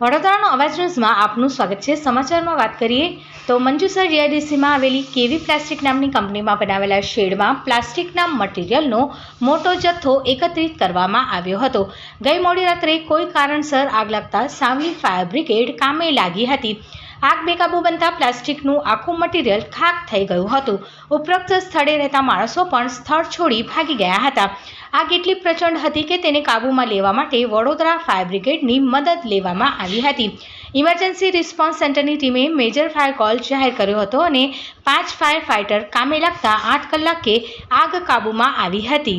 વડોદરાનો અવાજ ન્યૂઝમાં આપનું સ્વાગત છે. સમાચારમાં વાત કરીએ તો મંજુસર જીઆઈડીસીમાં આવેલી કેવી પ્લાસ્ટિક નામની કંપનીમાં બનાવેલા શેડમાં પ્લાસ્ટિકના મટીરિયલનો મોટો જથ્થો એકત્રિત કરવામાં આવ્યો હતો. ગઈ મોડી રાત્રે કોઈ કારણસર આગ લાગતા સાવલી ફાયર બ્રિગેડ કામે લાગી હતી. આગ બેકાબુ બનતા પ્લાસ્ટિકનું આખું મટીરિયલ ખાક થઈ ગયું હતું. ઉપરોક્ત સ્થળે રહેતા માણસો પણ સ્થળ છોડી ભાગી ગયા હતા. આગ એટલી પ્રચંડ હતી કે તેને કાબૂમાં લેવા માટે વડોદરા ફાયર બ્રિગેડની મદદ લેવામાં આવી હતી. ઇમરજન્સી રિસ્પોન્સ સેન્ટરની ટીમે મેજર ફાયર કોલ જાહેર કર્યો હતો અને પાંચ ફાયર ફાઇટર કામે લાગતા આઠ કલાકે આગ કાબૂમાં આવી હતી.